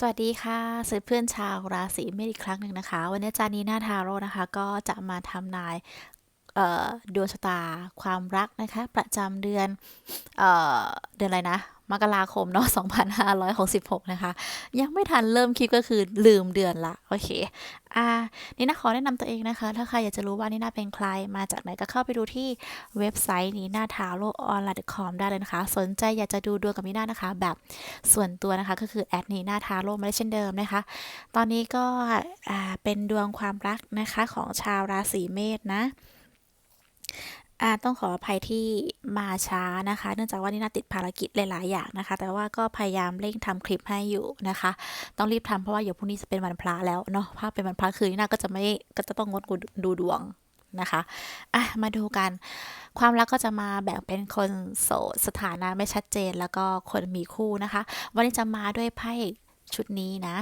สวัสดีค่ะเพื่อนเพื่อนชาวราศีเมษอีกครั้งหนึ่งนะคะ วันนี้จานีนาทาโร่นะคะ ก็จะมาทำนายดวงชะตาความรักนะคะ ประจำเดือนเอเดือนอะไรนะ มกราคมเนาะ2566 นะคะ ยังไม่ทันเริ่มคลิปก็คือลืมเดือนละ โอเค อ่า นี่นะขอแนะนำตัวเองนะคะ ถ้าใครอยากจะรู้ว่านี่น่าเป็นใคร มาจากไหนก็เข้าไปดูที่เว็บไซต์นี้นาทาโร่ออนไลน์ .com ได้เลยนะคะ สนใจอยากจะดูดวงกับนีน่านะคะ แบบส่วนตัวนะคะ ก็คือแอดนีนาทาโร่มาได้เช่นเดิมนะคะ ตอนนี้ก็ อ่า เป็นดวงความรักนะคะของชาวราศีเมษนะ อ่าต้องขออภัยที่มาช้านะคะ เนื่องจากว่านี่น่าติดภารกิจหลาย ๆ อย่างนะคะ แต่ว่าก็พยายามเร่งทำคลิปให้อยู่นะคะ ต้องรีบทำเพราะว่าเดี๋ยวพรุ่งนี้จะเป็นวันพระแล้วเนาะถ้าเป็นวันพระคืนนี่น่าก็จะไม่ก็จะต้องงดดูดวงนะคะอะมาดูกัน ความรักก็จะมาแบ่งเป็นคนโสดสถานะไม่ชัดเจนแล้วก็คนมีคู่นะคะ วันนี้จะมาด้วยไพ่ชุดนี้นะ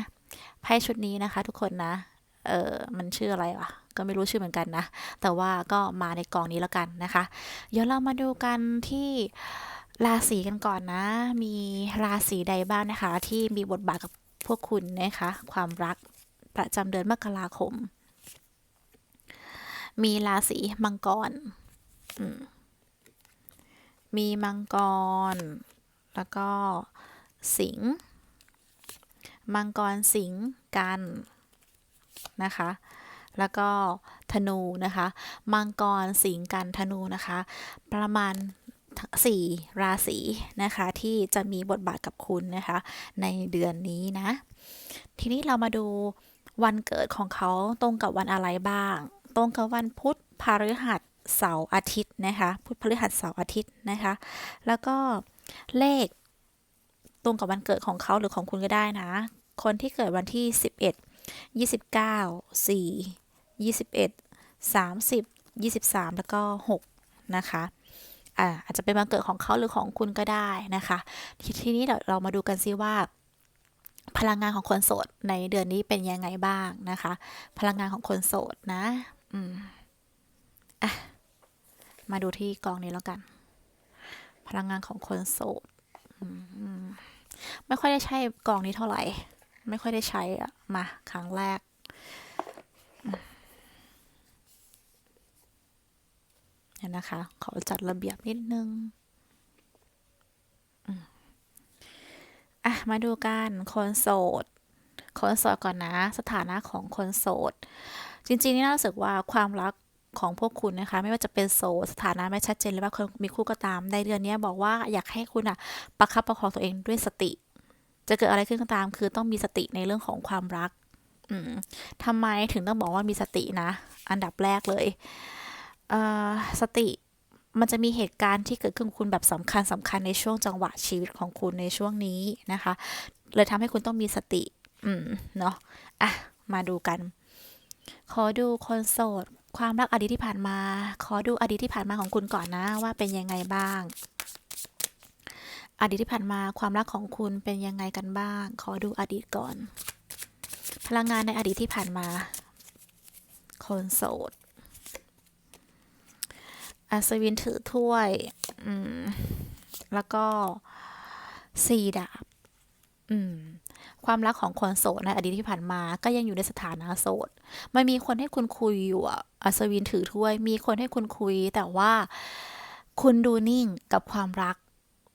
ไพ่ชุดนี้นะคะ ทุกคนนะ เออมันชื่ออะไรวะก็ไม่รู้ชื่อเหมือนกันนะ แต่ว่าก็มาในกองนี้แล้วกันนะคะ เดี๋ยวเรามาดูกันที่ราศีกันก่อนนะ มีราศีใดบ้างนะคะ ที่มีบทบาทกับพวกคุณนะคะ ความรักประจำเดือนมกราคม มีราศีมังกรมมีมังกร แล้วก็สิงห์มังกรสิงห์กัน นะคะ แล้วก็ธนูนะคะ มังกรสิงกันธนูนะคะ ประมาณสี่ราศีนะคะ ที่จะมีบทบาทกับคุณนะคะ ในเดือนนี้นะ ทีนี้เรามาดูวันเกิดของเขาตรงกับวันอะไรบ้าง ตรงกับวันพุธพฤหัสเสาร์อาทิตย์นะคะพุธพฤหัสเสาร์อาทิตย์นะคะ แล้วก็เลขตรงกับวันเกิดของเขาหรือของคุณก็ได้นะ คนที่เกิดวันที่ 11 29 4 21 30 23 แล้วก็ 6 นะคะอ่าอาจจะเป็นวันเกิดของเขาหรือของคุณก็ได้นะคะททีนี้เดี๋ยวเรามาดูกันซิว่า พลังงานของคนโสดในเดือนนี้เป็นยังไงบ้างนะคะ พลังงานของคนโสดนะ อืมอะมาดูที่กองนี้แล้วกัน พลังงานของคนโสดอืมไม่ค่อยได้ใช้กองนี้เท่าไหร่ ไม่ค่อยได้ใช้อะมาครั้งแรกเนี่ยนะคะ ขอจัดระเบียบนิดนึงอะ มาดูกันคนโสดคนโสดก่อนนะ สถานะของคนโสด จริงๆ นี่น่ารู้สึกว่าความรักของพวกคุณนะคะ ไม่ว่าจะเป็นโสดสถานะไม่ชัดเจนหรือว่าคนมีคู่ก็ตามในเดือนนี้บอกว่าอยากให้คุณอะประคับประคองตัวเองด้วยสติ จะเกิดอะไรขึ้นก็ตาม คือต้องมีสติในเรื่องของความรักอืมทำไมถึงต้องบอกว่ามีสตินะ อันดับแรกเลยเอ่อสติมันจะมีเหตุการณ์ที่เกิดขึ้นคุณแบบสำคัญสำคัญในช่วงจังหวะชีวิตของคุณในช่วงนี้นะคะ เลยทำให้คุณต้องมีสติ อืม เนาะอะ มาดูกัน ขอดูคนโสด ความรักอดีตที่ผ่านมา ขอดูอดีตที่ผ่านมาของคุณก่อนนะว่าเป็นยังไงบ้าง อดีตที่ผ่านมาความรักของคุณเป็นยังไงกันบ้าง ขอดูอดีตก่อน พลังงานในอดีตที่ผ่านมา คนโสด อัศวินถือถ้วย อืม แล้วก็สี่ดาบ อืม ความรักของคนโสดในอดีตที่ผ่านมา ก็ยังอยู่ในสถานะโสด มันมีคนให้คุณคุยอยู่อะอัศวินถือถ้วย มีคนให้คุณคุย แต่ว่าคุณดูนิ่งกับความรัก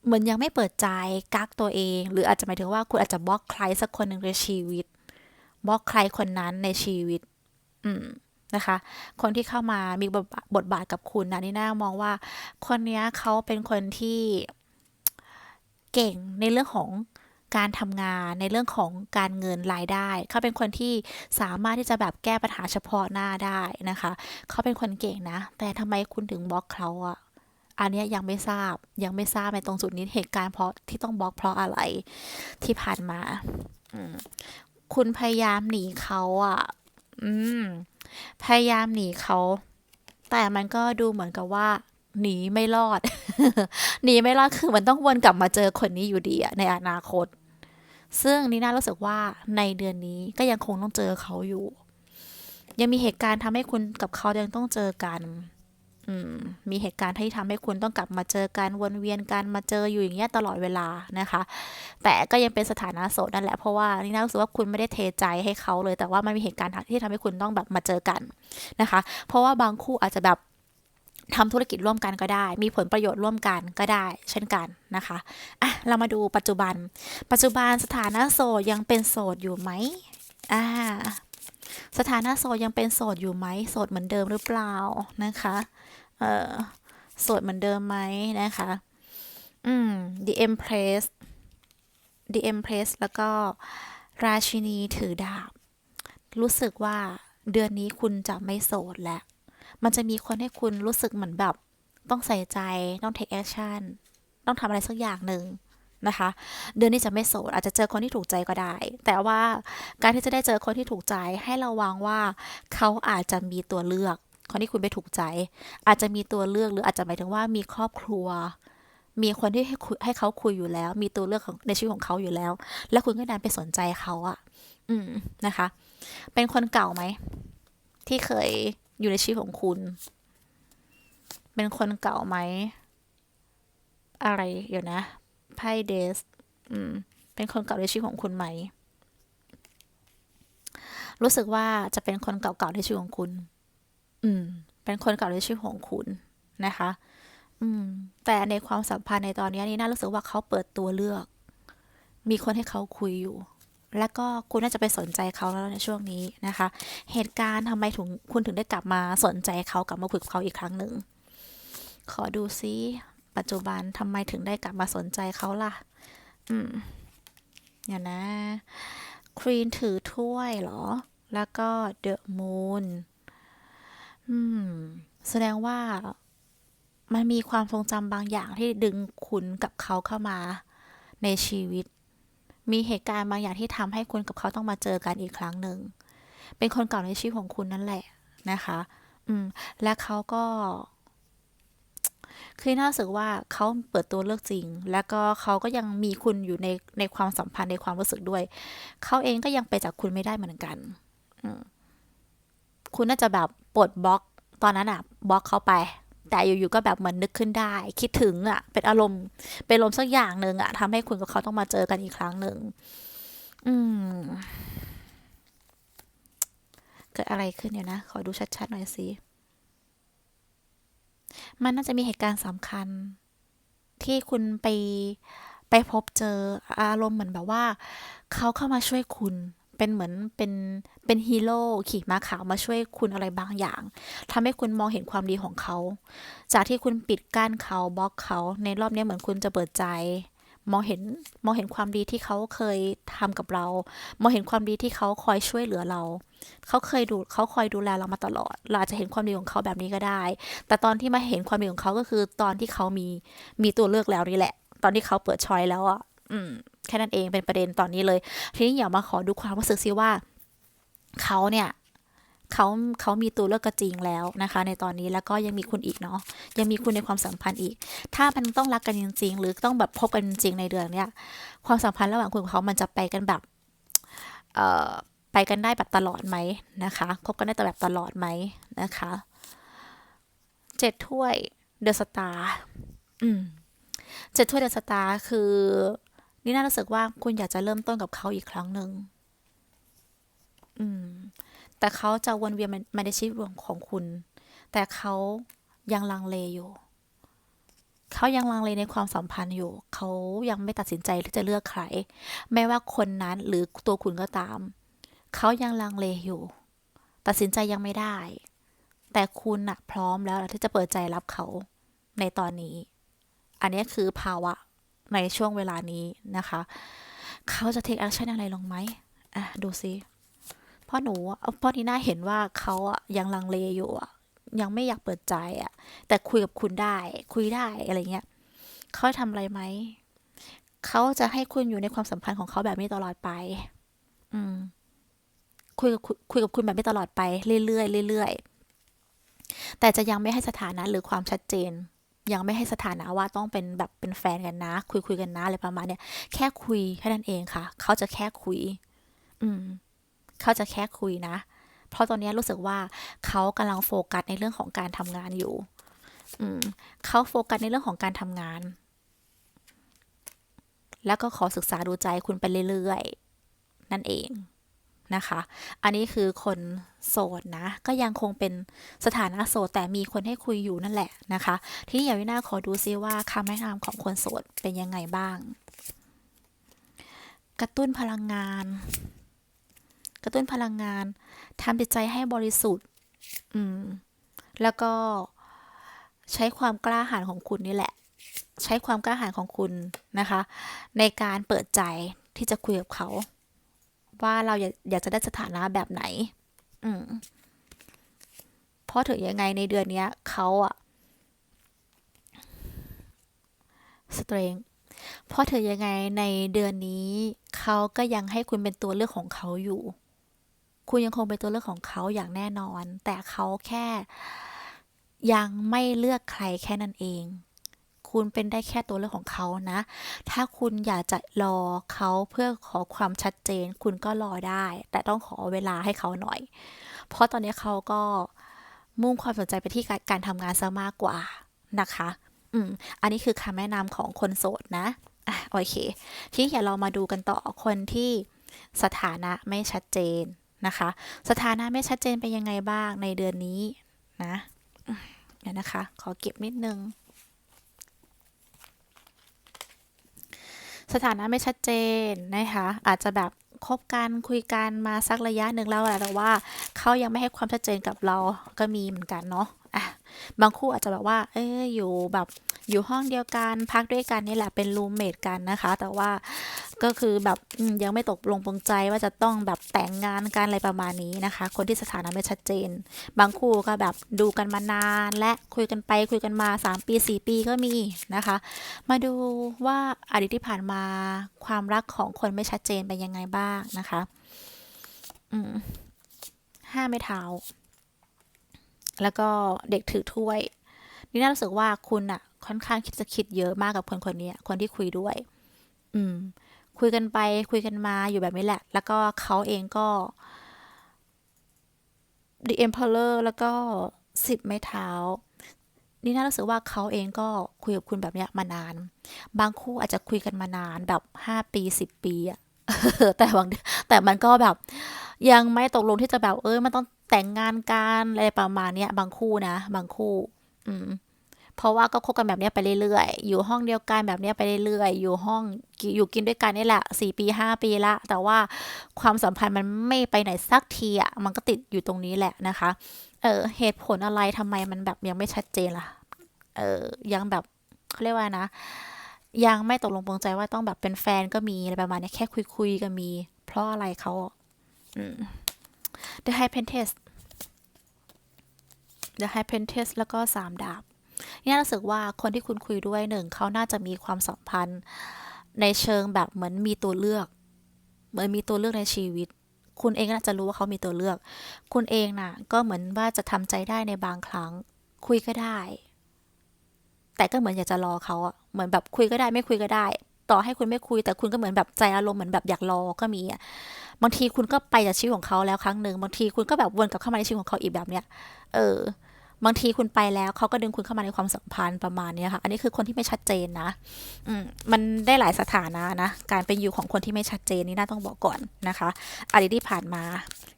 เหมือนยังไม่เปิดใจกักตัวเอง หรืออาจจะหมายถึงว่าคุณอาจจะบล็อกใครสักคนหนึ่งในชีวิตบล็อกใครคนนั้นในชีวิต อืมนะคะ คนที่เข้ามามีบทบาทบบาทกับคุณนะนี่น่ามองว่า คนนี้เขาเป็นคนที่เก่งในเรื่องของการทำงานในเรื่องของการเงินรายได้ เขาเป็นคนที่สามารถที่จะแบบแก้ปัญหาเฉพาะหน้าได้นะคะ เขาเป็นคนเก่งนะ แต่ทำไมคุณถึงบล็อกเขาอะ อันเนี้ยยังไม่ทราบยังไม่ทราบในตรงจุดนี้เหตุการณ์เพราะที่ต้องบล็อกเพราะอะไรที่ผ่านมาอืมคุณพยายามหนีเขาอะอืม พยายามหนีเขา แต่มันก็ดูเหมือนกับว่า หนีไม่รอด หนีไม่รอดคือมันต้องวนกลับมาเจอคนนี้อยู่ดีอะในอนาคต ซึ่งนี่น่ารู้สึกว่าในเดือนนี้ก็ยังคงต้องเจอเขาอยู่ ยังมีเหตุการณ์ทำให้คุณกับเขายังต้องเจอกันออื มีเหตุการณ์ที่ทำให้คุณต้องกลับมาเจอกันวนเวียนกันมาเจออยู่อย่างเงี้ยตลอดเวลานะคะ แต่ก็ยังเป็นสถานะโสดนั่นแหละเพราะว่านี่น่ารู้สึกว่าคุณไม่ได้เทใจให้เขาเลย แต่ว่ามันมีเหตุการณ์ที่ทำให้คุณต้องแบบมาเจอกันนะคะ เพราะว่าบางคู่อาจจะแบบทำธุรกิจร่วมกันก็ได้ มีผลประโยชน์ร่วมกันก็ได้ เช่นกันนะคะอะเรามาดูปัจจุบัน ปัจจุบันสถานะโสดยังเป็นโสดอยู่ไหมอ่า สถานะโสดยังเป็นโสดอยู่ไหมโสดเหมือนเดิมหรือเปล่านะคะเออโสดเหมือนเดิมไหมนะคะอืม The Empress The Empress แล้วก็ราชินีถือดาบ รู้สึกว่าเดือนนี้คุณจะไม่โสดแล้วมันจะมีคนให้คุณรู้สึกเหมือนแบบ ต้องใส่ใจต้อง take action ต้องทำอะไรสักอย่างหนึ่ง นะคะ เดือนนี้จะไม่โสดอาจจะเจอคนที่ถูกใจก็ได้ แต่ว่าการที่จะได้เจอคนที่ถูกใจให้ระวังว่าเขาอาจจะมีตัวเลือก คนที่คุณไปถูกใจ อาจจะมีตัวเลือกหรืออาจจะหมายถึงว่ามีครอบครัว มีคนที่ให้ให้เขาคุยอยู่แล้ว มีตัวเลือกของในชีวิตของเขาอยู่แล้ว แล้วคุณก็ดันไปสนใจเขาอะอืมนะคะ เป็นคนเก่าไหมที่เคยอยู่ในชีวิตของคุณ เป็นคนเก่าไหมอะไรเดี๋ยวนะ ไพ่เดสเป็นคนเก่าในชีวิตของคุณไหม รู้สึกว่าจะเป็นคนเก่าๆในชีวิตของคุณ อืม เป็นคนเก่าในชีวิตของคุณนะคะ อืม แต่ในความสัมพันธ์ในตอนนี้นี่น่ารู้สึกว่าเขาเปิดตัวเลือก มีคนให้เขาคุยอยู่แล้วก็คุณน่าจะไปสนใจเขาแล้วในช่วงนี้นะคะ เหตุการณ์ทำไมถึงคุณถึงได้กลับมาสนใจเขากลับมาคุยกับเขาอีกครั้งหนึ่ง ขอดูซิ ปัจจุบันทำไมถึงได้กลับมาสนใจเขาล่ะ อืมเดี๋ยวนะควีนถือถ้วยเหรอ แล้วก็เดอะมูนอืม แสดงว่ามันมีความทรงจำบางอย่างที่ดึงคุณกับเขาเข้ามาในชีวิต มีเหตุการณ์บางอย่างที่ทำให้คุณกับเขาต้องมาเจอกันอีกครั้งหนึ่ง เป็นคนเก่าในชีวิตของคุณนั่นแหละนะคะ อืม และเขาก็ คือน่าสึกว่าเขาเปิดตัวเลือกจริง แล้วก็เขาก็ยังมีคุณอยู่ในในความสัมพันธ์ในความรู้สึกด้วย เขาเองก็ยังไปจากคุณไม่ได้เหมือนกัน คุณน่าจะแบบปลดบล็อกตอนนั้นอะบล็อกเขาไป แต่อยู่ๆก็แบบเหมือนนึกขึ้นได้ คิดถึงอะเป็นอารมณ์ เป็นอารมณ์สักอย่างหนึ่งอะทำให้คุณกับเขาต้องมาเจอกันอีกครั้งหนึ่งอืมเกิดอะไรขึ้นเนี่ยนะ ขอดูชัดๆหน่อยสิ มันน่าจะมีเหตุการณ์สำคัญ ที่คุณไปไปพบเจออารมณ์เหมือนแบบว่า เขาเข้ามาช่วยคุณเป็นเหมือนเป็นเป็นฮีโร่ขี่ม้าขาวมาช่วยคุณอะไรบางอย่างทำให้คุณมองเห็นความดีของเขา จากที่คุณปิดกั้นเขาบล็อกเขา ในรอบนี้เหมือนคุณจะเปิดใจ มองเห็นมองเห็นความดีที่เขาเคยทำกับเรา มองเห็นความดีที่เขาคอยช่วยเหลือเรา เขาเคยดูเขาคอยดูแลเรามาตลอด เราอาจจะเห็นความดีของเขาแบบนี้ก็ได้ แต่ตอนที่มาเห็นความดีของเขาก็คือตอนที่เขามีมีตัวเลือกแล้วนี่แหละ ตอนที่เขาเปิดชอยแล้วอะอืมแค่นั้นเองเป็นประเด็นตอนนี้เลย ทีนี้อยากมาขอดูความรู้สึกซิว่าเขาเนี่ยเขาเขามีตัวเลือกก็จริงแล้วนะคะ ในตอนนี้แล้วก็ยังมีคุณอีกเนาะยังมีคุณในความสัมพันธ์อีก ถ้ามันต้องรักกันจริง ๆ หรือต้องแบบพบกันจริงในเดือนเนี้ยความสัมพันธ์ระหว่างคุณกับเขามันจะไปกันแบบเอ่อ กันได้แบบตลอดไหมนะคะ คบกันได้แต่แบบตลอดไหมนะคะเจ็ดถ้วยเดอะสตาร์อืมเจ็ดถ้วยเดอะสตาร์คือนี่น่ารู้สึกว่าคุณอยากจะเริ่มต้นกับเขาอีกครั้งหนึ่งอืม แต่เขาจะวนเวียนมาในชีวิตของคุณ แต่เขายังลังเลอยู่ เขายังลังเลในความสัมพันธ์อยู่ เขายังไม่ตัดสินใจที่จะเลือกใคร ไม่ว่าคนนั้นหรือตัวคุณก็ตาม เขายังลังเลอยู่ ตัดสินใจยังไม่ได้ แต่คุณน่ะพร้อมแล้วที่จะเปิดใจรับเขาในตอนนี้ อันนี้คือภาวะในช่วงเวลานี้นะคะ เขาจะ take action อะไรลงไหมอะดูซิเพราะหนูเพราะที่น่าเห็นว่าเขาอะยังลังเลอยู่อะยังไม่อยากเปิดใจอะแต่คุยกับคุณได้ คุยได้อะไรเงี้ยเขาทำอะไรไหมเขาจะให้คุณอยู่ในความสัมพันธ์ของเขาแบบนี้ตลอดไป อืม คุยกับคุยกับคุณแบบนี้ตลอดไปเรื่อยๆเรื่อยๆแต่จะยังไม่ให้สถานะหรือความชัดเจน ยังไม่ให้สถานะว่าต้องเป็นแบบเป็นแฟนกันนะ คุยคุยกันนะอะไรประมาณเนี้ยแค่คุยแค่นั้นเองค่ะ เขาจะแค่คุย อืม เขาจะแค่คุยนะ เพราะตอนนี้รู้สึกว่าเขากำลังโฟกัสในเรื่องของการทำงานอยู่ อืม เขาโฟกัสในเรื่องของการทำงาน แล้วก็ขอศึกษาดูใจคุณไปเรื่อยๆนั่นเอง นะคะ อันนี้คือคนโสดนะ ก็ยังคงเป็นสถานะโสดแต่มีคนให้คุยอยู่นั่นแหละนะคะ ทีนี้อย่าวินาขอดูซิว่าคำแนะนำของคนโสดเป็นยังไงบ้าง กระตุ้นพลังงาน กระตุ้นพลังงานทำจิตใจให้บริสุทธิ์ อืม แล้วก็ใช้ความกล้าหาญของคุณนี่แหละ ใช้ความกล้าหาญของคุณนะคะ ในการเปิดใจที่จะคุยกับเขา ว่าเราอยากอยากจะได้สถานะแบบไหน อืมเพราะถึงยังไงในเดือนเนี้ยเขาอะสเตรงเพราะถึงยังไงในเดือนนี้ เขาก็ยังให้คุณเป็นตัวเลือกของเขาอยู่ คุณยังคงเป็นตัวเลือกของเขาอย่างแน่นอน แต่เขาแค่ยังไม่เลือกใครแค่นั้นเอง คุณเป็นได้แค่ตัวเลือกของเขานะ ถ้าคุณอยากจะรอเขาเพื่อขอความชัดเจน คุณก็รอได้ แต่ต้องขอเวลาให้เขาหน่อย เพราะตอนนี้เขาก็มุ่งความสนใจไปที่การทำงานซะมากกว่านะคะ อืม อันนี้คือคำแนะนำของคนโสดนะอะโอเค ทีนี้เดี๋ยวเรามาดูกันต่อคนที่สถานะไม่ชัดเจนนะคะ สถานะไม่ชัดเจนเป็นยังไงบ้างในเดือนนี้นะเดี๋ยวนะคะ ขอเก็บนิดนึง สถานะไม่ชัดเจนนะคะอาจจะแบบคบกันคุยกันมาสักระยะหนึ่งแล้วแหละแต่ว่าเขายังไม่ให้ความชัดเจนกับเราก็มีเหมือนกันเนาะอะบางคู่อาจจะแบบว่า เอออยู่แบบ อยู่ห้องเดียวกันพักด้วยกันนี่แหละเป็นรูมเมทกันนะคะ แต่ว่าก็คือแบบยังไม่ตกลงปรงใจว่าจะต้องแบบแต่งงานกันอะไรประมาณนี้นะคะ คนที่สถานะไม่ชัดเจน บางคู่ก็แบบดูกันมานานและคุยกันไปคุยกันมา 3 ปี 4 ปีก็มีนะคะ มาดูว่าอดีตที่ผ่านมาความรักของคนไม่ชัดเจนเป็นยังไงบ้างนะคะอืมห้าไม้เท้า แล้วก็เด็กถือถ้วย นี่น่ารู้สึกว่าคุณอะ ค่อนข้างคิดจะคิดเยอะมากกับคนคนนี้คนที่คุยด้วย อืม คุยกันไป คุยกันมาอยู่แบบนี้แหละ แล้วก็เขาเองก็ The Emperor แล้วก็สิบไม้เท้า นี่น่ารู้สึกว่าเขาเองก็คุยกับคุณแบบเนี้ยมานาน บางคู่อาจจะคุยกันมานานแบบห้าปีสิบปีอะแต่บางแต่มันก็แบบ ยังไม่ตกลงที่จะแบบ เออมันต้องแต่งงานกันอะไรประมาณเนี้ย บางคู่นะ บางคู่ อืม เพราะว่าก็คบกันแบบนี้ไปเรื่อยๆ อยู่ห้องเดียวกันแบบนี้ไปเรื่อยๆ อยู่ห้องอยู่กินด้วยกันนี่แหละสี่ปีห้าปีละ แต่ว่าความสัมพันธ์มันไม่ไปไหนสักทีอะ มันก็ติดอยู่ตรงนี้แหละนะคะ เออเหตุผลอะไรทำไมมันแบบยังไม่ชัดเจนล่ะ เออยังแบบเขาเรียกว่านะ ยังไม่ตกลงปรงใจว่าต้องแบบเป็นแฟนก็มีอะไรประมาณนี้แค่คุยๆก็มี เพราะอะไรเขาอืม The High Priestess The High Pentest แล้วก็สามดาบ นี่รู้สึกว่าคนที่คุณคุยด้วยหนึ่งเขาน่าจะมีความสัมพันธ์ ในเชิงแบบเหมือนมีตัวเลือก เหมือนมีตัวเลือกในชีวิต คุณเองน่าจะรู้ว่าเขามีตัวเลือก คุณเองน่ะ ก็เหมือนว่าจะทำใจได้ในบางครั้ง คุยก็ได้ แต่ก็เหมือนอยากจะรอเขาอะเหมือนแบบคุยก็ได้ไม่คุยก็ได้ ต่อให้คุณไม่คุย แต่คุณก็เหมือนแบบใจอารมณ์เหมือนแบบอยากรอก็มีอะบางทีคุณก็ไปจากชีวิตของเขาแล้วครั้งหนึ่งบางทีคุณก็แบบวนกลับเข้ามาในชีวิตของเขาอีกแบบเนี้ย เออ บางทีคุณไปแล้วเขาก็ดึงคุณเข้ามาในความสัมพันธ์ประมาณนี้ค่ะ อันนี้คือคนที่ไม่ชัดเจนนะมันได้หลายสถานะนะ การเป็นอยู่ของคนที่ไม่ชัดเจนนี่น่าต้องบอกก่อนนะคะอดีตที่ผ่านมา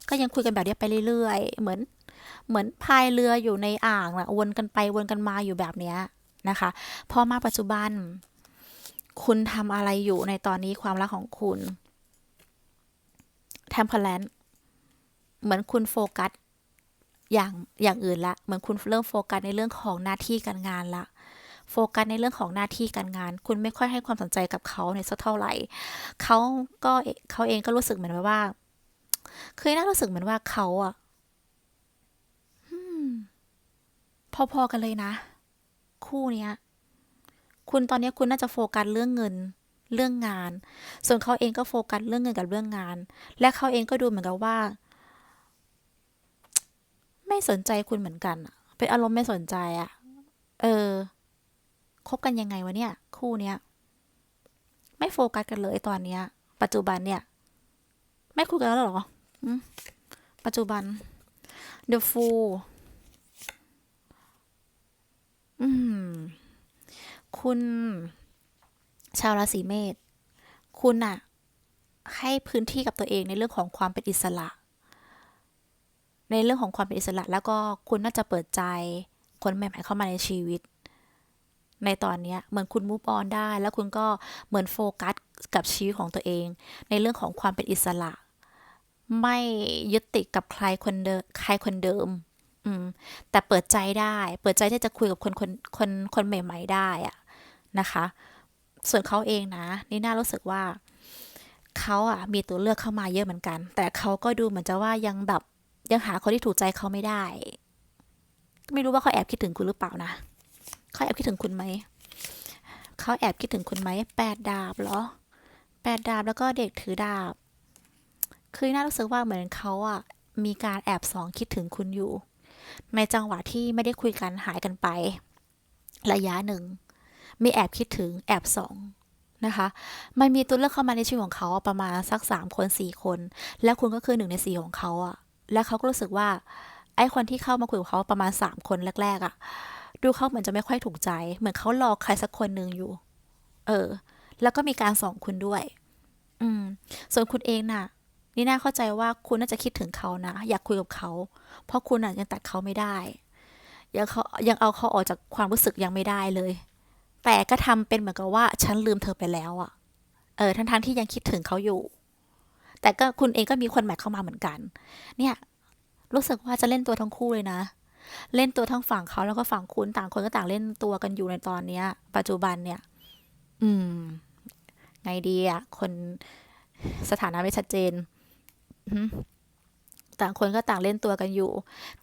ก็ยังคุยกันแบบนี้ไปเรื่อยๆ เหมือน เหมือนพายเรืออยู่ในอ่างนะวนกันไปวนกันมาอยู่แบบนี้นะคะ พอมาปัจจุบัน คุณทำอะไรอยู่ในตอนนี้ความรักของคุณ t e m p e r a n c e เหมือนคุณโฟกัส อย่างอย่างอื่นละเหมือนคุณเริ่มโฟกัสในเรื่องของหน้าที่การงานละโฟกัสในเรื่องของหน้าที่การงาน คุณไม่ค่อยให้ความสนใจกับเขาในสักเท่าไหร่เขาก็เขาเองก็รู้สึกเหมือนว่าเคยน่ารู้สึกเหมือนว่าเขาอะพอๆกันเลยนะ คู่เนี้ย คุณตอนนี้คุณน่าจะโฟกัสเรื่องเงินเรื่องงาน ส่วนเขาเองก็โฟกัสเรื่องเงินกับเรื่องงาน และเขาเองก็ดูเหมือนกับว่า ไม่สนใจคุณเหมือนกันเป็นอารมณ์ไม่สนใจอะเออคบกันยังไงวะเนี่ย คู่เนี้ยไม่โฟกัสกันเลยตอนเนี้ย ปัจจุบันเนี่ย ไม่คุยกันแล้วหรอปัจจุบัน The Fool อืม คุณ ชาวราศีเมษ คุณอะให้พื้นที่กับตัวเองในเรื่องของความเป็นอิสระ ในเรื่องของความเป็นอิสระแล้วก็คุณน่าจะเปิดใจคนใหม่ๆเข้ามาในชีวิต ในตอนนี้เหมือนคุณมูฟออนได้ แล้วคุณก็เหมือนโฟกัสกับชีวิตของตัวเอง ในเรื่องของความเป็นอิสระ ไม่ยึดติดกับใครคนเดิมใครคนเดิม อืม แต่เปิดใจได้ เปิดใจที่จะคุยกับคนคนคนคนใหม่ ๆ ได้อะนะคะ ส่วนเขาเองนะนี่น่ารู้สึกว่าเขาอะมีตัวเลือกเข้ามาเยอะเหมือนกัน แต่เขาก็ดูเหมือนจะว่ายังแบบ ยังหาคนที่ถูกใจเขาไม่ได้ ไม่รู้ว่าเขาแอบคิดถึงคุณหรือเปล่านะเขาแอบคิดถึงคุณไหมเขาแอบคิดถึงคุณไหมแปดดาบเหรอแปดดาบแล้วก็เด็กถือดาบ คือน่ารู้สึกว่าเหมือนเขาอะมีการแอบสองคิดถึงคุณอยู่ ในจังหวะที่ไม่ได้คุยกันหายกันไป ระยะหนึ่ง มีแอบคิดถึงแอบสองนะคะ มันมีตัวเลือกเข้ามาในชีวิตของเขาประมาณสักสามคนสี่คน แล้วคุณก็คือหนึ่งในสี่ของเขาอะ แล้วเขาก็รู้สึกว่า ไอ้คนที่เข้ามาคุยกับเขาประมาณสามคนแรก ๆอะดูเขาเหมือนจะไม่ค่อยถูกใจ เหมือนเขารอใครสักคนหนึ่งอยู่ เออ แล้วก็มีการส่องคุณด้วย อืม ส่วนคุณเองน่ะ นี่น่าเข้าใจว่าคุณน่าจะคิดถึงเขานะ อยากคุยกับเขา เพราะคุณอะยังตัดเขาไม่ได้ ยังเขายังเอาเขาออกจากความรู้สึกยังไม่ได้เลย แต่ก็ทำเป็นเหมือนกับว่าฉันลืมเธอไปแล้วอะเออ ทั้งๆที่ยังคิดถึงเขาอยู่ แต่ก็คุณเองก็มีคนใหม่เข้ามาเหมือนกัน เนี่ยรู้สึกว่าจะเล่นตัวทั้งคู่เลยนะ เล่นตัวทั้งฝั่งเขาแล้วก็ฝั่งคุณต่างคนก็ต่างเล่นตัวกันอยู่ในตอนเนี้ย ปัจจุบันเนี่ย อืม ไงดีอะคนสถานะไม่ชัดเจนต่างคนก็ต่างเล่นตัวกันอยู่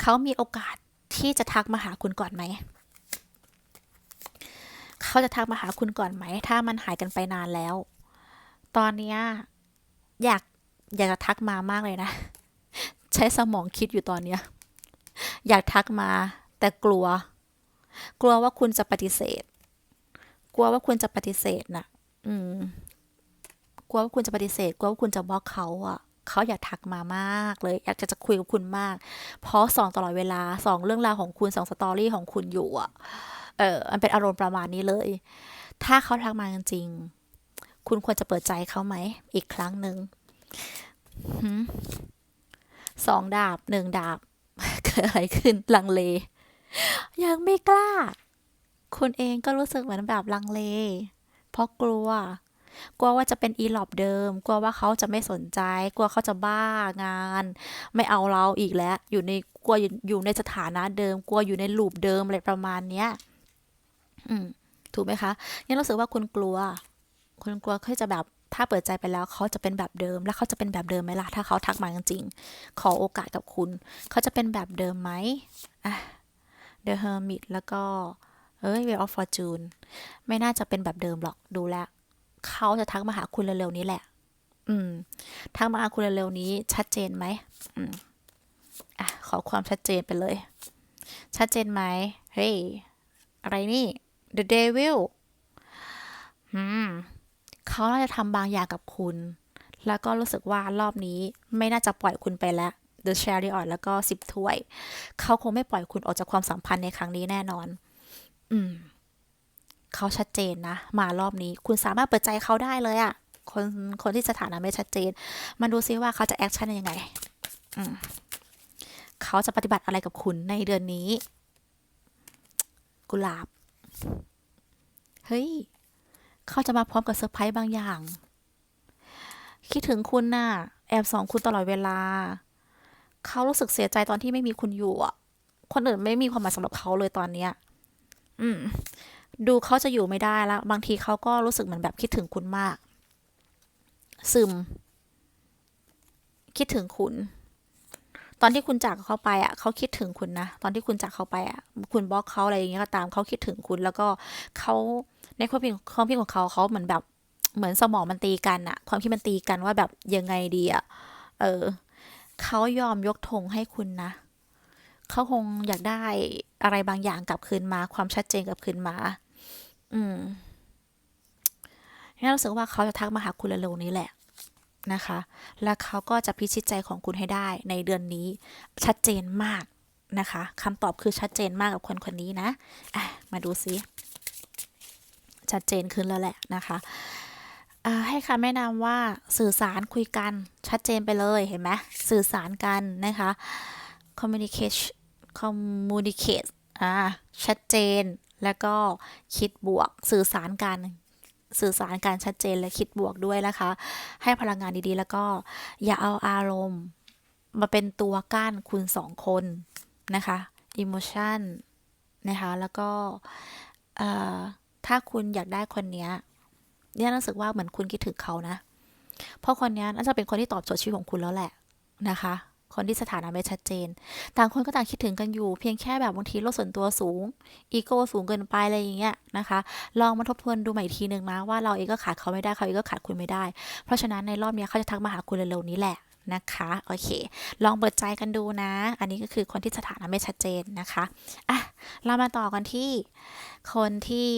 เขามีโอกาสที่จะทักมาหาคุณก่อนไหม เขาจะทักมาหาคุณก่อนไหม ถ้ามันหายกันไปนานแล้ว ตอนเนี้ยอยาก อยากจะทักมามากเลยนะ ใช้สมองคิดอยู่ตอนเนี้ย อยากทักมา แต่กลัว กลัวว่าคุณจะปฏิเสธ กลัวว่าคุณจะปฏิเสธน่ะ อืม กลัวว่าคุณจะปฏิเสธ กลัวว่าคุณจะบล็อกเขาอะเขาอยากทักมามากเลย อยากจะจะคุยกับคุณมาก เพราะสองตลอดเวลาสองเรื่องราวของคุณสองสตอรี่ของคุณอยู่อะ เออมันเป็นอารมณ์ประมาณนี้เลย ถ้าเขาทักมาจริงๆคุณควรจะเปิดใจเขาไหม อีกครั้งหนึ่ง สองดาบหนึ่งดาบ เกิดอะไรขึ้นลังเล ยังไม่กล้า คุณเองก็รู้สึกเหมือนแบบลังเล เพราะกลัว กลัวว่าจะเป็นอีหลอบเดิม กลัวว่าเขาจะไม่สนใจ กลัวเขาจะบ้างาน ไม่เอาเราอีกแล้ว อยู่ในกลัวอยู่ในสถานะเดิม กลัวอยู่ในลูปเดิมอะไรประมาณเนี้ย อืม ถูกไหมคะยังรู้สึกว่าคุณกลัว คุณกลัวเขาจะแบบ ถ้าเปิดใจไปแล้วเขาจะเป็นแบบเดิม แล้วเขาจะเป็นแบบเดิมไหมล่ะ ถ้าเขาทักมาจริงๆ ขอโอกาสกับคุณ เขาจะเป็นแบบเดิมไหมอะ The Hermit แล้วก็ เอ้ย Wheel of Fortune ไม่น่าจะเป็นแบบเดิมหรอก ดูแลเขาจะทักมาหาคุณเร็วๆนี้แหละ อืม ทักมาหาคุณเร็วๆนี้ชัดเจนไหมอืม อะ ขอความชัดเจนไปเลย ชัดเจนไหมเฮ้ย อะไรนี่ The Devil อืม เขาน่าจะทำบางอย่างกับคุณ แล้วก็รู้สึกว่ารอบนี้ไม่น่าจะปล่อยคุณไปแล้ว The Chariot แล้วก็สิบถ้วย เขาคงไม่ปล่อยคุณออกจากความสัมพันธ์ในครั้งนี้แน่นอน อืม เขาชัดเจนนะ มารอบนี้ คุณสามารถเปิดใจเขาได้เลยอะคนคนที่สถานะไม่ชัดเจนมาดูซิว่าเขาจะแอคชั่นยังไง อืมเขาจะปฏิบัติอะไรกับคุณในเดือนนี้ กุหลาบ เฮ้ย เขาจะมาพร้อมกับเซอร์ไพรส์บางอย่าง คิดถึงคุณน่ะ แอบส่องคุณตลอดเวลา เขารู้สึกเสียใจตอนที่ไม่มีคุณอยู่อะ คนอื่นไม่มีความหมายสำหรับเขาเลยตอนเนี้ย อืม ดูเขาจะอยู่ไม่ได้แล้ว บางทีเขาก็รู้สึกเหมือนแบบคิดถึงคุณมาก ซึม คิดถึงคุณตอนที่คุณจากเขาไปอะเขาคิดถึงคุณนะ ตอนที่คุณจากเขาไปอะคุณบล็อกเขาอะไรอย่างเงี้ยก็ตามเขาคิดถึงคุณ แล้วก็เขา ในความคิดความคิดของเขาเขาเหมือนแบบเหมือนสมองมันตีกันอะความคิดมันตีกันว่าแบบยังไงดีอะเออเขายอมยกธงให้คุณนะเขาคงอยากได้อะไรบางอย่างกลับคืนมา ความชัดเจนกลับคืนมา อืมนี่รู้สึกว่าเขาจะทักมาหาคุณเร็วๆนี้แหละนะคะ แล้วเขาก็จะพิชิตใจของคุณให้ได้ในเดือนนี้ ชัดเจนมากนะคะคำตอบคือชัดเจนมากกับคนคนนี้นะะมาดูซิ ชัดเจนขึ้นแล้วแหละนะคะให้คำแนะนำว่าสื่อสารคุยกันชัดเจนไปเลยเห็นไหมสื่อสารกันนะคะ communicate communicate อ่าชัดเจนแล้วก็คิดบวกสื่อสารกันสื่อสารการชัดเจนและคิดบวกด้วยนะคะ ให้พลังงานดีๆ แล้วก็อย่าเอาอารมณ์ มาเป็นตัวกั้นคุณสองคนนะคะ emotion นะคะ แล้วก็ ถ้าคุณอยากได้คนเนี้ยเนี่ยรู้สึกว่าเหมือนคุณคิดถึงเขานะ เพราะคนนี้น่าจะเป็นคนที่ตอบโจทย์ชีวิตของคุณแล้วแหละนะคะ คนที่สถานะไม่ชัดเจน ต่างคนก็ต่างคิดถึงกันอยู่ เพียงแค่แบบบางทีโลกส่วนตัวสูง อีโก้สูงเกินไปอะไรอย่างเงี้ยนะคะ ลองมาทบทวนดูใหม่อีกทีหนึ่งนะว่าเราเองก็ขาดเขาไม่ได้เขาเองก็ขาดคุณไม่ได้ เพราะฉะนั้นในรอบนี้เขาจะทักมาหาคุณเร็วๆนี้แหละ นะคะโอเค ลองเปิดใจกันดูนะ อันนี้ก็คือคนที่สถานะไม่ชัดเจนนะคะอะเรามาต่อกันที่คนที่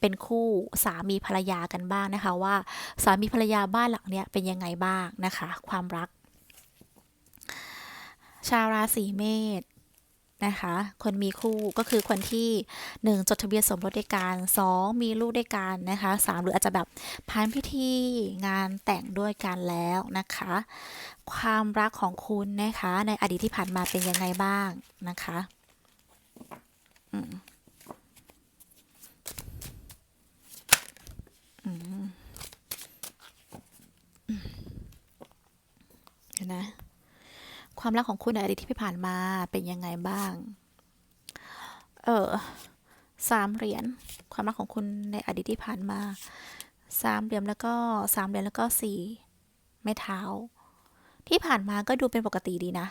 เป็นคู่สามีภรรยากันบ้างนะคะว่าสามีภรรยาบ้านหลังเนี้ยเป็นยังไงบ้างนะคะ ความรัก ชาวราศีเมษ นะคะ คนมีคู่ก็คือคนที่ 1 จดทะเบียนสมรสด้วยกัน 2 มีลูกด้วยกันนะคะ 3 หรืออาจจะแบบผ่านพิธีงานแต่งด้วยกันแล้วนะคะ ความรักของคุณนะคะ ในอดีตที่ผ่านมาเป็นยังไงบ้างนะคะ อืมอืมอืมเดี๋ยวนะ ความรักของคุณในอดีตที่ผ่านมาเป็นยังไงบ้าง เออสามเหรียญความรักของคุณในอดีตที่ผ่านมาสามเหรียญแล้วก็สามเหรียญแล้วก็สี่ไม้เท้า ที่ผ่านมาก็ดูเป็นปกติดีนะ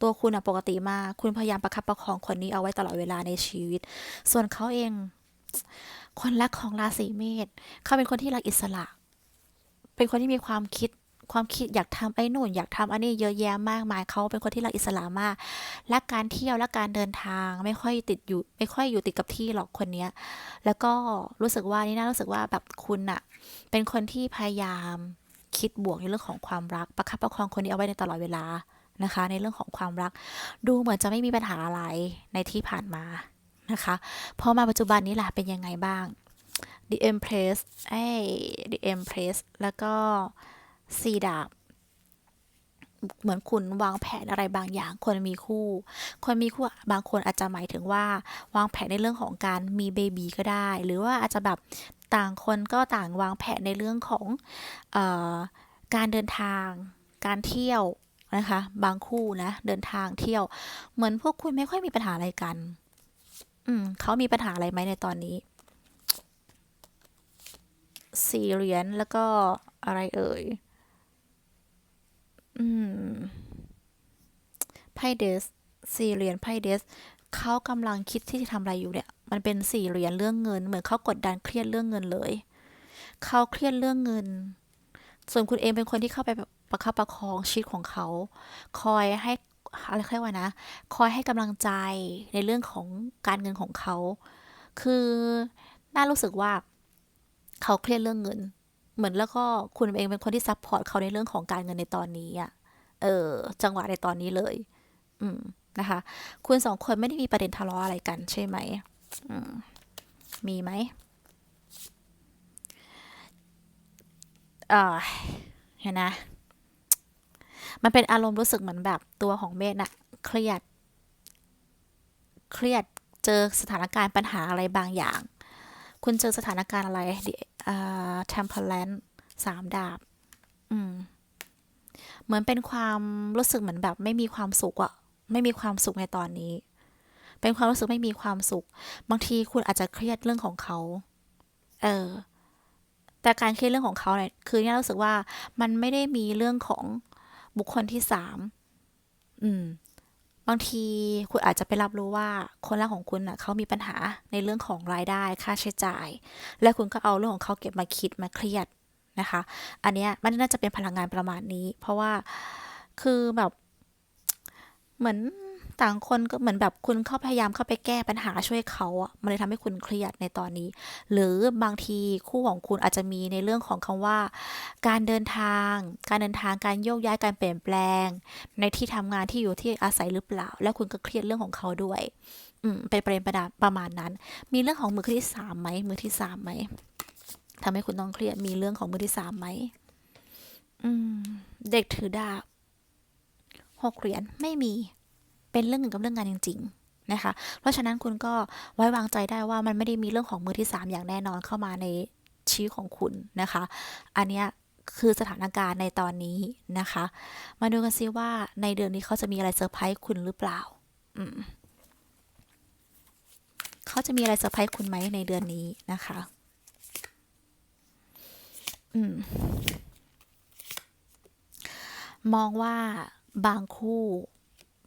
ตัวคุณอะปกติมากคุณพยายามประคับประคองคนนี้เอาไว้ตลอดเวลาในชีวิต ส่วนเขาเอง คนรักของราศีเมษเขาเป็นคนที่รักอิสระ เป็นคนที่มีความคิด ความคิดอยากทำไอ้นู่น อยากทำอันนี้เยอะแยะมากมายเขาเป็นคนที่รักอิสระมากและการเที่ยวและการเดินทางไม่ค่อยติดอยู่ไม่ค่อยอยู่ติดกับที่หรอกคนเนี้ย แล้วก็รู้สึกว่านี่น่ารู้สึกว่าแบบคุณอะเป็นคนที่พยายามคิดบวกในเรื่องของความรักประคับประคองคนนี้เอาไว้ในตลอดเวลานะคะ ในเรื่องของความรัก ดูเหมือนจะไม่มีปัญหาอะไรในที่ผ่านมานะคะพอมาปัจจุบันนี้ล่ะเป็นยังไงบ้าง The Empress ไอ้ The Empress แล้วก็ สีดาบเหมือนคุณวางแผนอะไรบางอย่างคนมีคู่ คนมีคู่บางคนอาจจะหมายถึงว่า วางแผนในเรื่องของการมีเบบีก็ได้ หรือว่าอาจจะแบบต่างคนก็ต่างวางแผนในเรื่องของออการเดินทาง การเที่ยวนะคะ บางคู่นะเดินทางเที่ยว เหมือนพวกคุณไม่ค่อยมีปัญหาอะไรกัน อืมเขามีปัญหาอะไรไหมในตอนนี้สี่เหรียญแล้วก็อะไรเอ่ย อืม ไพ่เดสสี่เหรียญไพ่เดสเขากำลังคิดที่จะทำอะไรอยู่เนี่ย มันเป็นสี่เหรียญเรื่องเงิน เหมือนเขากดดันเครียดเรื่องเงินเลย เขาเครียดเรื่องเงิน ส่วนคุณเองเป็นคนที่เข้าไปประคับประคองชีวิตของเขา คอยให้อะไรเรียกว่านะ คอยให้กำลังใจในเรื่องของการเงินของเขา คือน่ารู้สึกว่า เขาเครียดเรื่องเงิน เหมือนแล้วก็คุณเองเป็นคนที่ซัพพอร์ตเขาในเรื่องของการเงินในตอนนี้อะ เออ จังหวะในตอนนี้เลย อืมนะคะ คุณสองคนไม่ได้มีประเด็นทะเลาะอะไรกันใช่ไหมอืมมีไหมเออเห็นนะ มันเป็นอารมณ์รู้สึกเหมือนแบบตัวของเมธน่ะเครียด เครียดเจอสถานการณ์ปัญหาอะไรบางอย่าง คุณเจอสถานการณ์อะไรดิ อ่า temperance สามดาบ อืม เหมือนเป็นความรู้สึกเหมือนแบบ ไม่มีความสุขอะไม่มีความสุขในตอนนี้ เป็นความรู้สึกไม่มีความสุข บางทีคุณอาจจะเครียดเรื่องของเขา เออ แต่การเครียดเรื่องของเขาเนี่ย คือเนี่ยรู้สึกว่ามันไม่ได้มีเรื่องของบุคคลที่สาม อืม บางทีคุณอาจจะไปรับรู้ว่าคนรักของคุณน่ะเขามีปัญหาในเรื่องของรายได้ค่าใช้จ่าย และคุณก็เอาเรื่องของเขาเก็บมาคิดมาเครียดนะคะ อันเนี้ยมันน่าจะเป็นพลังงานประมาณนี้ เพราะว่าคือแบบเหมือน ต่างคนก็เหมือนแบบคุณเข้าพยายามเข้าไปแก้ปัญหาช่วยเขาอะมันเลยทำให้คุณเครียดในตอนนี้ หรือบางทีคู่ของคุณอาจจะมีในเรื่องของคำว่า การเดินทาง การเดินทางการโยกย้ายการเปลี่ยนแปลง ในที่ทำงานที่อยู่ที่อาศัยหรือเปล่า แล้วคุณก็เครียดเรื่องของเขาด้วย อืมเป็นประเด็นประดาประมาณนั้น มีเรื่องของมือที่สามไหมมือที่สามไหมทำให้คุณต้องเครียดมีเรื่องของมือที่สามไหมอืม เด็กถือดาบหกเหรียญไม่มี เป็นเรื่องหนึ่งกับเรื่องงานจริง ๆ นะคะ เพราะฉะนั้นคุณก็ไว้วางใจได้ว่ามันไม่ได้มีเรื่องของมือที่สามอย่างแน่นอนเข้ามาในชีวิตของคุณนะคะ อันเนี้ยคือสถานการณ์ในตอนนี้นะคะ มาดูกันซิว่าในเดือนนี้เขาจะมีอะไรเซอร์ไพรส์คุณหรือเปล่า อืมเขาจะมีอะไรเซอร์ไพรส์คุณไหมในเดือนนี้นะคะ อืม มองว่าบางคู่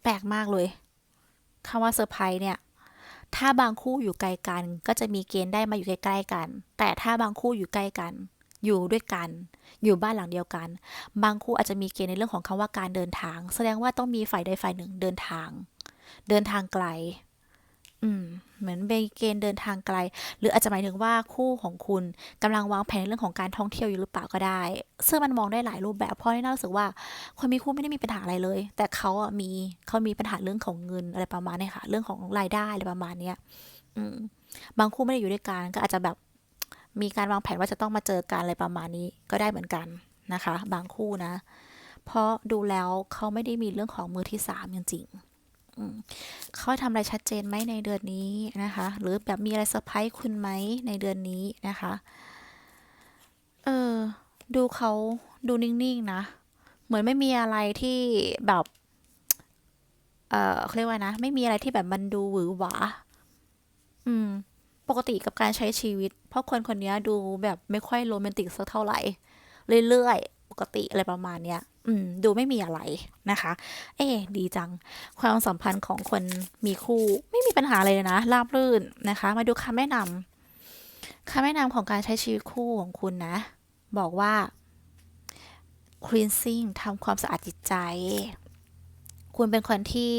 แปลกมากเลยคำว่าเซอร์ไพรส์เนี่ย ถ้าบางคู่อยู่ไกลกัน ก็จะมีเกณฑ์ได้มาอยู่ใกล้ๆกัน แต่ถ้าบางคู่อยู่ใกล้กัน อยู่ด้วยกัน อยู่บ้านหลังเดียวกัน บางคู่อาจจะมีเกณฑ์ในเรื่องของคำว่าการเดินทาง แสดงว่าต้องมีฝ่ายใดฝ่ายหนึ่งเดินทาง เดินทางไกล อืมเหมือนเป็นเกณฑ์เดินทางไกล หรืออาจจะหมายถึงว่าคู่ของคุณกำลังวางแผนเรื่องของการท่องเที่ยวอยู่หรือเปล่าก็ได้ ซึ่งมันมองได้หลายรูปแบบเพราะน่ารู้สึกว่า คนมีคู่ไม่ได้มีปัญหาอะไรเลย แต่เขาอะมีเขามีปัญหาเรื่องของเงินอะไรประมาณนี้ค่ะ เรื่องของรายได้อะไรประมาณเนี้ยอืมบางคู่ไม่ได้อยู่ด้วยกันก็อาจจะแบบมีการวางแผนว่าจะต้องมาเจอกันอะไรประมาณนี้ก็ได้เหมือนกันนะคะ บางคู่นะ เพราะดูแล้วเขาไม่ได้มีเรื่องของมือที่สามจริงๆ เขาทำอะไรชัดเจนไหมในเดือนนี้นะคะ หรือแบบมีอะไรเซอร์ไพรส์คุณไหมในเดือนนี้นะคะ เออ ดูเขาดูนิ่งๆนะ เหมือนไม่มีอะไรที่แบบ เออเขาเรียกว่านะ ไม่มีอะไรที่แบบมันดูหวือหวา อืม ปกติกับการใช้ชีวิต เพราะคนคนนี้ดูแบบไม่ค่อยโรแมนติกสักเท่าไหร่ เรื่อยๆ ปกติอะไรประมาณเนี้ย อืม ดูไม่มีอะไรนะคะ เอ๊ดีจัง ความสัมพันธ์ของคนมีคู่ไม่มีปัญหาเลยนะ ราบรื่นนะคะ มาดูคำแนะนำคำแนะนำของการใช้ชีวิตคู่ของคุณนะ บอกว่า cleansing ทำความสะอาดจิตใจ คุณเป็นคนที่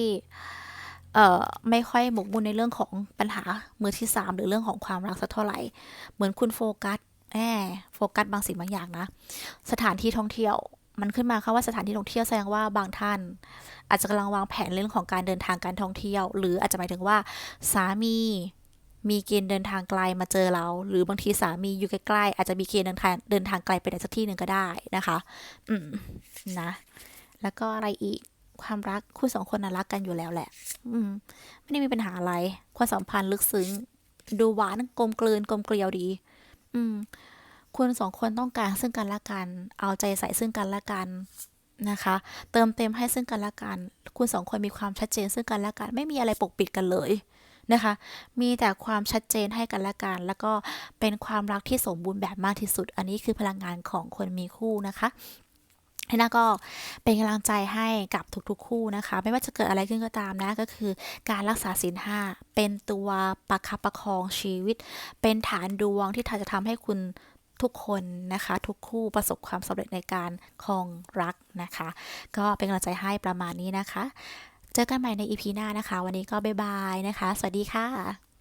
เอ่อไม่ค่อยหมกมุ่นในเรื่องของปัญหามือที่สามหรือเรื่องของความรักสักเท่าไหร่ เหมือนคุณโฟกัส แอบโฟกัสบางสิ่งบางอย่างนะ สถานที่ท่องเที่ยว มันขึ้นมาค่ะว่าสถานที่ท่องเที่ยวแสดงว่าบางท่าน อาจจะกำลังวางแผนเรื่องของการเดินทางการท่องเที่ยว หรืออาจจะหมายถึงว่า สามีมีเกณฑ์เดินทางไกลมาเจอเรา หรือบางทีสามีอยู่ใกล้ๆอาจจะมีเกณฑ์เดินทางเดินทางไกลไปไหนสักที่หนึ่งก็ได้นะคะ อืมนะ แล้วก็อะไรอีกความรักคู่สองคนน่ะรักกันอยู่แล้วแหละ อืม ไม่ได้มีปัญหาอะไร ความสัมพันธ์ลึกซึ้ง ดูหวานกลมกลืนกลมเกลียวดี อืมคุณสองคนต้องการซึ่งกันและกัน เอาใจใส่ซึ่งกันและกันนะคะ เติมเต็มให้ซึ่งกันและกัน คุณสองคนมีความชัดเจนซึ่งกันและกัน ไม่มีอะไรปกปิดกันเลยนะคะ มีแต่ความชัดเจนให้กันและกัน แล้วก็เป็นความรักที่สมบูรณ์แบบมากที่สุด อันนี้คือพลังงานของคนมีคู่นะคะ ให้นาก็เป็นกำลังใจให้กับทุกๆ คู่นะคะ ไม่ว่าจะเกิดอะไรขึ้นก็ตามนะก็คือ การรักษาศีลห้าเป็นตัวประคับประคองชีวิต เป็นฐานดวงที่จะทำให้คุณทุกคนนะคะ ทุกคู่ประสบความสำเร็จในการคองรักนะคะ ก็เป็นกำลังใจให้ประมาณนี้นะคะ เจอกันใหม่ในอีพีหน้านะคะ วันนี้ก็บ๊ายบายนะคะ สวัสดีค่ะ